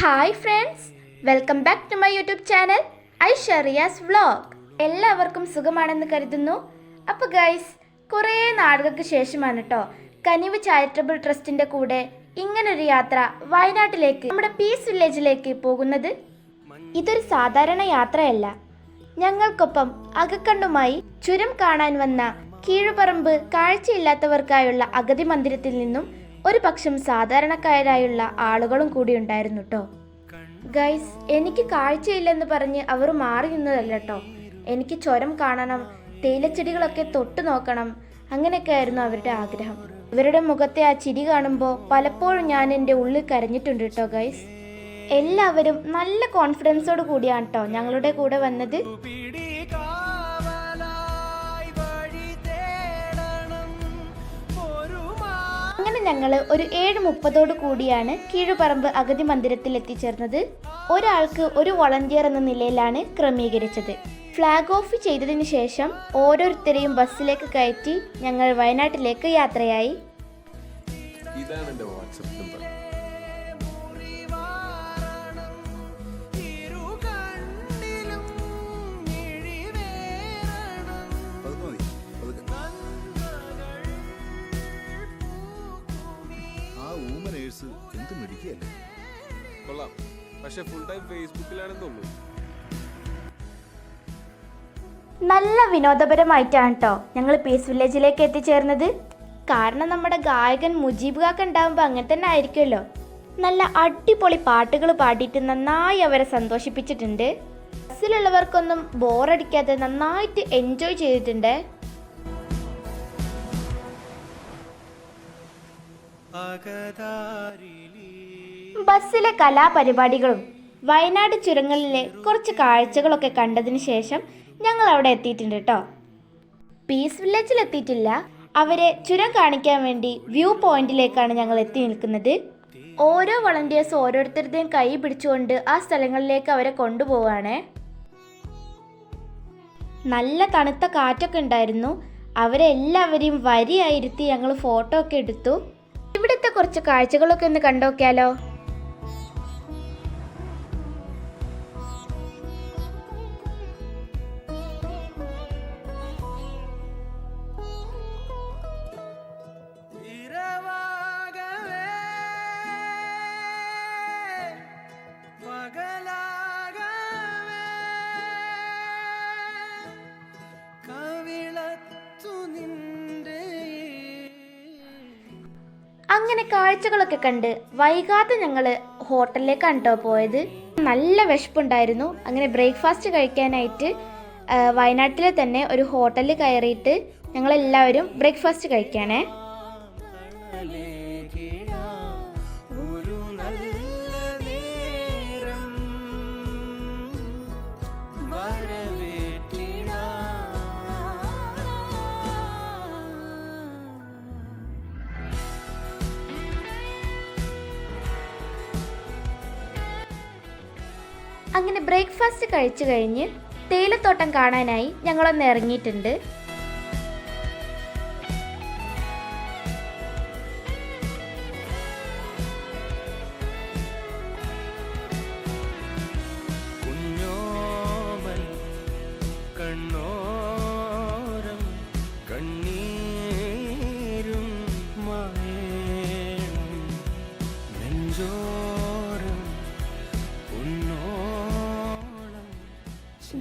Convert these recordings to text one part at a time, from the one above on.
Hi friends welcome back to my YouTube channel I Sheriyas vlog എല്ലാവർക്കും സുഖമാണെന്ന് കരുതുന്നു. അപ്പോൾ ഗൈസ് കുറേ നാളുകൾക്ക് ശേഷമാണ് കേട്ടോ കനിവ് ചാരിറ്റബിൾ ട്രസ്റ്റിന്റെ കൂടെ ഇങ്ങനൊരു യാത്ര വയനാട്ടിലേക്ക് നമ്മുടെ പീസ് വില്ലേജിലേക്ക് പോകുന്നത്. ഇതൊരു സാധാരണ യാത്രയല്ല. ഞങ്ങൾക്കൊപ്പം അകക്കണ്ണുമായി ചുരം കാണാൻ വന്ന കീഴുപറമ്പ് കാഴ്ചയില്ലാത്തവർക്കായുള്ള അഗതി മന്ദിരത്തിൽ നിന്നും ഒരു പക്ഷം സാധാരണക്കാരായുള്ള ആളുകളും കൂടി ഉണ്ടായിരുന്നു കേട്ടോ ഗൈസ് എനിക്ക് കാഴ്ചയില്ലെന്ന് പറഞ്ഞ് അവർ മാറി നിന്നതല്ല കേട്ടോ എനിക്ക് ചുരം കാണണം തേയിലച്ചെടികളൊക്കെ തൊട്ടു നോക്കണം അങ്ങനെയൊക്കെ ആയിരുന്നു അവരുടെ ആഗ്രഹം. ഇവരുടെ മുഖത്തെ ആ ചിരി കാണുമ്പോൾ പലപ്പോഴും ഞാൻ എന്റെ ഉള്ളിൽ കരഞ്ഞിട്ടുണ്ട് കേട്ടോ ഗൈസ് എല്ലാവരും നല്ല കോൺഫിഡൻസോട് കൂടിയാണ് കേട്ടോ ഞങ്ങളുടെ കൂടെ വന്നത്. ഞങ്ങൾ ഒരു ഏഴ് മുപ്പതോട് കൂടിയാണ് കീഴുപറമ്പ് അഗതി മന്ദിരത്തിൽ എത്തിച്ചേർന്നത്. ഒരാൾക്ക് ഒരു വളണ്ടിയർ എന്ന നിലയിലാണ് ക്രമീകരിച്ചത്. ഫ്ലാഗ് ഓഫ് ചെയ്തതിനു ശേഷം ഓരോരുത്തരെയും ബസ്സിലേക്ക് കയറ്റി ഞങ്ങൾ വയനാട്ടിലേക്ക് യാത്രയായി. ഇതാണ് എന്റെ വാട്സപ്പ് നമ്പർ. പക്ഷെ ഫുൾ ടൈം ഫേസ്ബുക്കിലാണെന്ന് തോന്നുന്നു. നല്ല വിനോദപരമായിട്ടാണ് കേട്ടോ ഞങ്ങൾ പീസ് വില്ലേജിലേക്ക് എത്തിച്ചേർന്നത്. കാരണം നമ്മുടെ ഗായകൻ മുജീബ് കാക്ക ഉണ്ടാകുമ്പോൾ അങ്ങനെ തന്നെ ആയിരിക്കുമല്ലോ. നല്ല അടിപൊളി പാട്ടുകൾ പാടിയിട്ട് നന്നായി അവരെ സന്തോഷിപ്പിച്ചിട്ടുണ്ട്. ബസ്സിലുള്ളവർക്കൊന്നും ബോറടിക്കാതെ നന്നായിട്ട് എൻജോയ് ചെയ്തിട്ടുണ്ട്. ബസ്സിലെ കലാപരിപാടികളും വയനാട് ചുരങ്ങളിലെ കുറച്ച് കാഴ്ചകളൊക്കെ കണ്ടതിന് ശേഷം ഞങ്ങൾ അവിടെ എത്തിയിട്ടുണ്ട് കേട്ടോ പീസ് വില്ലേജിൽ എത്തിയിട്ടില്ല. അവരെ ചുരം കാണിക്കാൻ വേണ്ടി വ്യൂ പോയിന്റിലേക്കാണ് ഞങ്ങൾ എത്തി നിൽക്കുന്നത്. ഓരോ വളണ്ടിയേഴ്സ് ഓരോരുത്തരുടെയും കൈ പിടിച്ചുകൊണ്ട് ആ സ്ഥലങ്ങളിലേക്ക് അവരെ കൊണ്ടുപോവാണ്. നല്ല തണുത്ത കാറ്റൊക്കെ ഉണ്ടായിരുന്നു. അവരെ എല്ലാവരെയും വരിയായിരുത്തി ഞങ്ങൾ ഫോട്ടോ ഒക്കെ എടുത്തു. ഇവിടുത്തെ കുറച്ച് കാഴ്ചകളൊക്കെ ഒന്ന് കണ്ടോക്കിയാലോ? അങ്ങനെ കാഴ്ചകളൊക്കെ കണ്ട് വൈകാതെ ഞങ്ങൾ ഹോട്ടലിലേക്കാണ് കേട്ടോ പോയത്. നല്ല വിശപ്പുണ്ടായിരുന്നു. അങ്ങനെ ബ്രേക്ക്ഫാസ്റ്റ് കഴിക്കാനായിട്ട് വയനാട്ടിലെ തന്നെ ഒരു ഹോട്ടലിൽ കയറിയിട്ട് ഞങ്ങളെല്ലാവരും ബ്രേക്ക്ഫാസ്റ്റ് കഴിക്കാനേ അങ്ങനെ ബ്രേക്ക്ഫാസ്റ്റ് കഴിച്ചു കഴിഞ്ഞ് തേയിലത്തോട്ടം കാണാനായി ഞങ്ങളൊന്ന് ഇറങ്ങിയിട്ടുണ്ട്.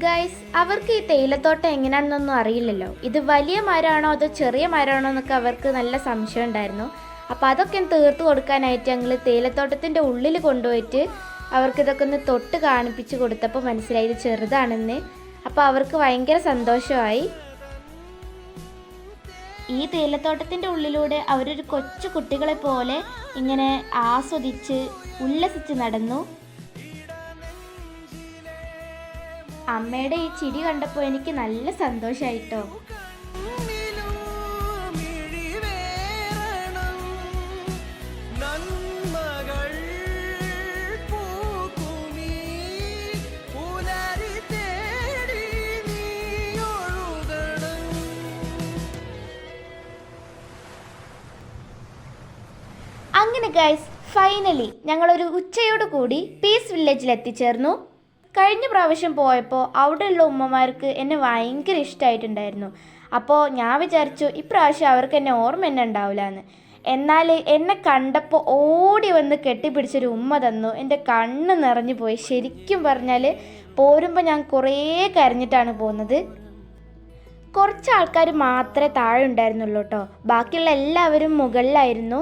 ഗൈസ് അവർക്ക് ഈ തേയിലത്തോട്ടം എങ്ങനെയാണെന്നൊന്നും അറിയില്ലല്ലോ. ഇത് വലിയ മരമാണോ അതോ ചെറിയ മരമാണോ എന്നൊക്കെ അവർക്ക് നല്ല സംശയം ഉണ്ടായിരുന്നു. അപ്പോൾ അതൊക്കെ തീർത്ത് കൊടുക്കാനായിട്ട് ഞങ്ങൾ തേയിലത്തോട്ടത്തിന്റെ ഉള്ളിൽ കൊണ്ടുപോയിട്ട് അവർക്ക് ഇതൊക്കെ ഒന്ന് തൊട്ട് കാണിപ്പിച്ച് കൊടുത്തപ്പോൾ മനസ്സിലായി ഇത് ചെറുതാണെന്ന്. അപ്പോൾ അവർക്ക് ഭയങ്കര സന്തോഷമായി. ഈ തേയിലത്തോട്ടത്തിന്റെ ഉള്ളിലൂടെ അവരൊരു കൊച്ചു കുട്ടികളെ പോലെ ഇങ്ങനെ ആസ്വദിച്ച് ഉല്ലസിച്ച് നടന്നു. അമ്മയുടെ ഈ ചിരി കണ്ടപ്പോൾ എനിക്ക് നല്ല സന്തോഷമായിട്ടോ അങ്ങനെ ഗൈസ് ഫൈനലി ഞങ്ങളൊരു ഉച്ചയോടുകൂടി പീസ് വില്ലേജിൽ എത്തിച്ചേർന്നു. കഴിഞ്ഞ പ്രാവശ്യം പോയപ്പോൾ അവിടെയുള്ള ഉമ്മമാർക്ക് എന്നെ ഭയങ്കര ഇഷ്ടമായിട്ടുണ്ടായിരുന്നു അപ്പോൾ ഞാൻ വിചാരിച്ചു ഇപ്രാവശ്യം അവർക്ക് എന്നെ ഓർമ്മ തന്നെ ഉണ്ടാവില്ല എന്ന് എന്നാൽ എന്നെ കണ്ടപ്പോൾ ഓടി വന്ന് കെട്ടിപ്പിടിച്ചൊരു ഉമ്മ തന്നു. എന്റെ കണ്ണ് നിറഞ്ഞു പോയി. ശരിക്കും പറഞ്ഞാൽ പോരുമ്പോൾ ഞാൻ കുറേ കരഞ്ഞിട്ടാണ് പോകുന്നത് കുറച്ച് ആൾക്കാർ മാത്രമേ താഴെ ഉണ്ടായിരുന്നുള്ളൂ കേട്ടോ. ബാക്കിയുള്ള എല്ലാവരും മുകളിലായിരുന്നു.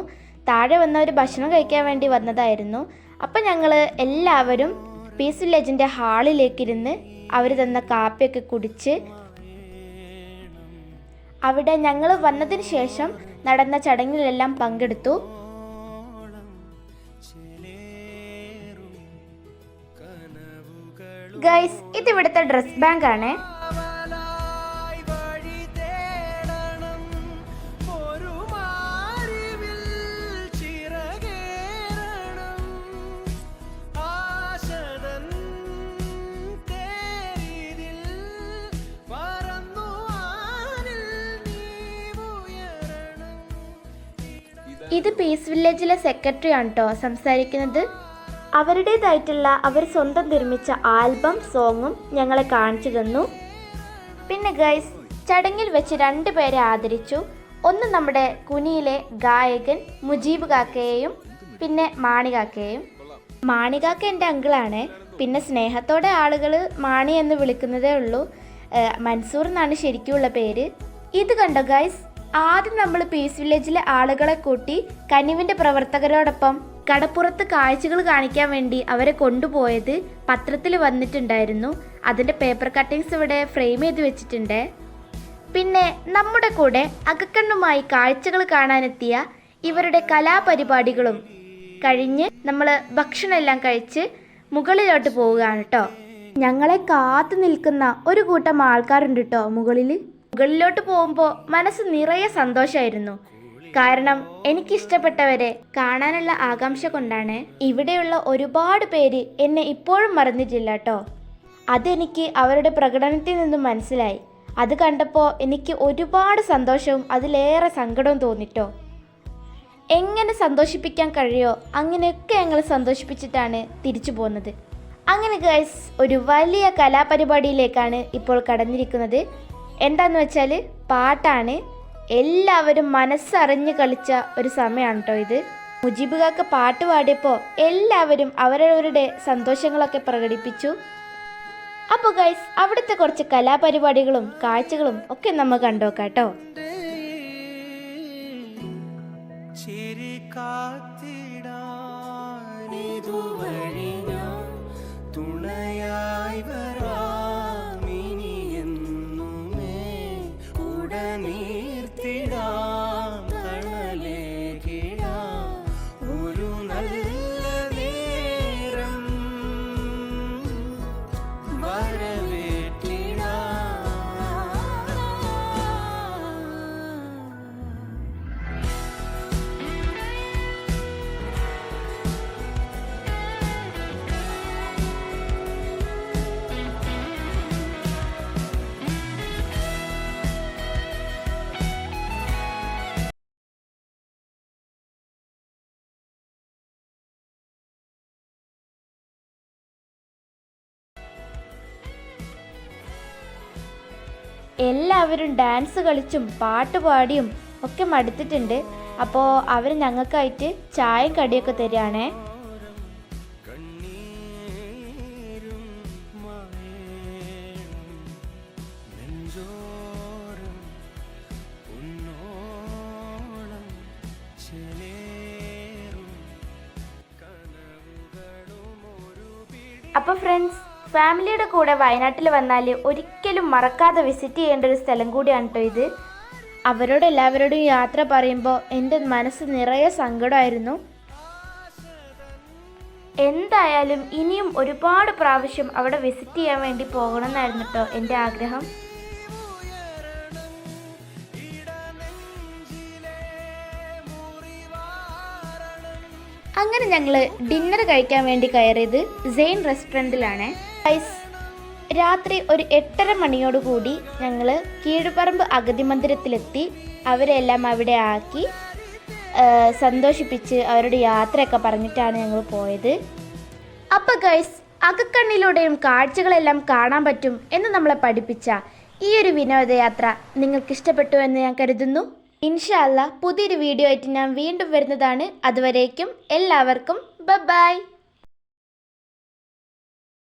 താഴെ വന്നവർ ഭക്ഷണം കഴിക്കാൻ വേണ്ടി വന്നതായിരുന്നു. അപ്പം ഞങ്ങൾ എല്ലാവരും പീസ് വില്ലേജിന്റെ ഹാളിലേക്കിരുന്ന് അവർ തന്ന കാപ്പിയൊക്കെ കുടിച്ച് അവിടെ ഞങ്ങൾ വന്നതിന് ശേഷം നടന്ന ചടങ്ങിലെല്ലാം പങ്കെടുത്തു. ഗൈസ് ഇതിവിടുത്തെ ഡ്രസ് ബാങ്ക് ആണേ ഇത് പീസ് വില്ലേജിലെ സെക്രട്ടറി ആണ് കേട്ടോ സംസാരിക്കുന്നത്. അവരുടേതായിട്ടുള്ള അവർ സ്വന്തം നിർമ്മിച്ച ആൽബം സോങ്ങും ഞങ്ങളെ കാണിച്ചു തന്നു. പിന്നെ ഗൈസ് ചടങ്ങിൽ വെച്ച് രണ്ട് പേരെ ആദരിച്ചു. ഒന്ന് നമ്മുടെ കുനിയിലെ ഗായകൻ മുജീബ് കാക്കയെയും പിന്നെ മാണി കാക്കയെയും. മാണി കാക്ക എന്റെ അങ്കിളാണ് പിന്നെ സ്നേഹത്തോടെ ആളുകൾ മാണി എന്ന് വിളിക്കുന്നതേ ഉള്ളൂ. മൻസൂർ എന്നാണ് ശരിക്കുമുള്ള പേര്. ഇത് കണ്ടോ ഗൈസ് ആദ്യം നമ്മൾ പീസ് വില്ലേജിലെ ആളുകളെ കൂട്ടി കനിവിന്റെ പ്രവർത്തകരോടൊപ്പം കടപ്പുറത്ത് കാഴ്ചകൾ കാണിക്കാൻ വേണ്ടി അവരെ കൊണ്ടുപോയത് പത്രത്തിൽ വന്നിട്ടുണ്ടായിരുന്നു. അതിന്റെ പേപ്പർ കട്ടിങ്സ് ഇവിടെ ഫ്രെയിം ചെയ്ത് വെച്ചിട്ടുണ്ട്. പിന്നെ നമ്മുടെ കൂടെ അകക്കണ്ണുമായി കാഴ്ചകൾ കാണാനെത്തിയ ഇവരുടെ കലാപരിപാടികളും കഴിഞ്ഞ് നമ്മൾ ഭക്ഷണമെല്ലാം കഴിച്ച് മുകളിലോട്ട് പോവുകയാണ് കേട്ടോ ഞങ്ങളെ കാത്തു നിൽക്കുന്ന ഒരു കൂട്ടം ആൾക്കാരുണ്ട് കേട്ടോ മുകളിൽ മുകളിലോട്ട് പോകുമ്പോൾ മനസ്സ് നിറയെ സന്തോഷമായിരുന്നു കാരണം എനിക്കിഷ്ടപ്പെട്ടവരെ കാണാനുള്ള ആകാംക്ഷ കൊണ്ടാണ് ഇവിടെയുള്ള ഒരുപാട് പേര് എന്നെ ഇപ്പോഴും മറന്നിട്ടില്ല കേട്ടോ അതെനിക്ക് അവരുടെ പ്രകടനത്തിൽ നിന്നും മനസ്സിലായി. അത് കണ്ടപ്പോൾ എനിക്ക് ഒരുപാട് സന്തോഷവും അതിലേറെ സങ്കടവും തോന്നിട്ടോ. എങ്ങനെ സന്തോഷിപ്പിക്കാൻ കഴിയോ അങ്ങനെയൊക്കെ ഞങ്ങൾ സന്തോഷിപ്പിച്ചിട്ടാണ് തിരിച്ചു പോകുന്നത് അങ്ങനെ ഗൈസ് ഒരു വലിയ കലാപരിപാടിയിലേക്കാണ് ഇപ്പോൾ കടന്നിരിക്കുന്നത്. എന്താന്ന് വെച്ചാൽ പാട്ടാണ് എല്ലാവരും മനസ്സറിഞ്ഞ് കളിച്ച ഒരു സമയമാണ് കേട്ടോ ഇത്. മുജീബ് കാക്ക പാട്ട് പാടിയപ്പോൾ എല്ലാവരും അവരവരുടെ സന്തോഷങ്ങളൊക്കെ പ്രകടിപ്പിച്ചു. അപ്പോൾ ഗൈസ് അവിടുത്തെ കുറച്ച് കലാപരിപാടികളും കാഴ്ചകളും ഒക്കെ നമ്മൾ കണ്ടോക്കാം കേട്ടോ തുണയായി വരാമിനി എല്ലാവരും ഡാൻസ് കളിച്ചും പാട്ട് പാടിയും ഒക്കെ മടുത്തിട്ടുണ്ട്. അപ്പോൾ അവർ ഞങ്ങൾക്കായിട്ട് ചായയും കടിയൊക്കെ തരികയാണേ. അപ്പോൾ ഫ്രണ്ട്സ് ഫാമിലിയുടെ കൂടെ വയനാട്ടിൽ വന്നാൽ ഒരിക്കലും മറക്കാതെ വിസിറ്റ് ചെയ്യേണ്ട ഒരു സ്ഥലം കൂടിയാണ് കേട്ടോ ഇത്. അവരോട് എല്ലാവരോടും യാത്ര പറയുമ്പോൾ എന്റെ മനസ്സ് നിറയെ സങ്കടമായിരുന്നു. എന്തായാലും ഇനിയും ഒരുപാട് പ്രാവശ്യം അവിടെ വിസിറ്റ് ചെയ്യാൻ വേണ്ടി പോകണമെന്നായിരുന്നു കേട്ടോ എന്റെ ആഗ്രഹം. അങ്ങനെ ഞങ്ങൾ ഡിന്നർ കഴിക്കാൻ വേണ്ടി കയറിയത് സെയിൻ റെസ്റ്റോറന്റിലാണ്. ഗൈസ് രാത്രി ഒരു എട്ടര മണിയോടുകൂടി ഞങ്ങൾ കീഴുപറമ്പ് അഗതി മന്ദിരത്തിലെത്തി അവരെല്ലാം അവിടെ ആക്കി സന്തോഷിപ്പിച്ച് അവരുടെ യാത്രയൊക്കെ പറഞ്ഞിട്ടാണ് ഞങ്ങൾ പോയത്. അപ്പോൾ ഗൈസ് അകക്കണ്ണിലൂടെയും കാഴ്ചകളെല്ലാം കാണാൻ പറ്റും എന്ന് നമ്മളെ പഠിപ്പിച്ച ഈ ഒരു വിനോദയാത്ര നിങ്ങൾക്ക് ഇഷ്ടപ്പെട്ടു എന്ന് ഞാൻ കരുതുന്നു. ഇൻഷാല്ല പുതിയൊരു വീഡിയോ ആയിട്ട് ഞാൻ വീണ്ടും വരുന്നതാണ്. അതുവരേക്കും എല്ലാവർക്കും ബൈ